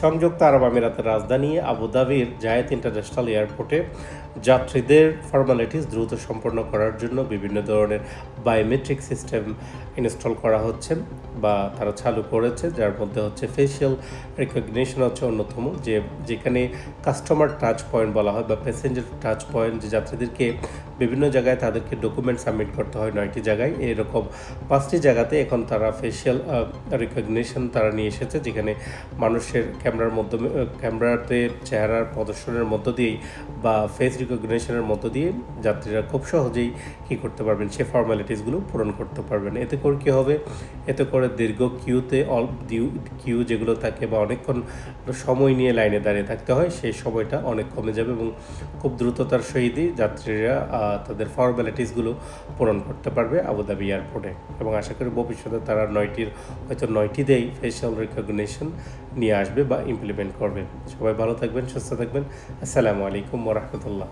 সংযুক্ত আরব আমিরাতের রাজধানী আবুধাবির জায়েদ ইন্টারন্যাশনাল এয়ারপোর্টে যাত্রীদের ফর্মালিটিস দ্রুত সম্পন্ন করার জন্য বিভিন্ন ধরনের বায়োমেট্রিক সিস্টেম ইনস্টল করা হচ্ছে বা তারা চালু করেছে, যার মধ্যে হচ্ছে ফেসিয়াল রেকগনিশন হচ্ছে অন্যতম, যে যেখানে কাস্টমার টাচ পয়েন্ট বলা হয় বা প্যাসেঞ্জার টাচ পয়েন্ট যে যাত্রীদেরকে বিভিন্ন জায়গায় তাদেরকে ডকুমেন্ট সাবমিট করতে হয় নয়টি জায়গায়। এরকম পাঁচটি জায়গাতে এখন তারা ফেসিয়াল রেকগনিশন তারা নিয়ে এসেছে, যেখানে মানুষের ক্যামেরার মাধ্যমে ক্যামেরাতে চেহারার প্রদর্শনের মধ্য দিয়েই বা ফেস রিকগনিশনের মধ্য দিয়ে যাত্রীরা খুব সহজেই কী করতে পারবেন, সে ফর্মালিটিসগুলো পূরণ করতে পারবেন। এতে করে কী হবে? এতে করে দীর্ঘ কিউতে অল কিউ যেগুলো থাকে বা অনেকক্ষণ সময় নিয়ে লাইনে দাঁড়িয়ে থাকতে হয়, সেই সময়টা অনেক কমে যাবে এবং খুব দ্রুততার সহিতই যাত্রীরা তাদের ফর্মালিটিসগুলো পূরণ করতে পারবে আবুধাবি এয়ারপোর্টে এবং আশা করি ভবিষ্যতে তারা নয়টির, হয়তো নয়টি নয়টিতেই ফেশিয়াল রেকগনিশন নিয়ে আসবে বা ইমপ্লিমেন্ট করবে। সবাই ভালো থাকবেন, সুস্থ থাকবেন। আসসালামু আলাইকুম ওরহমতুল্লাহ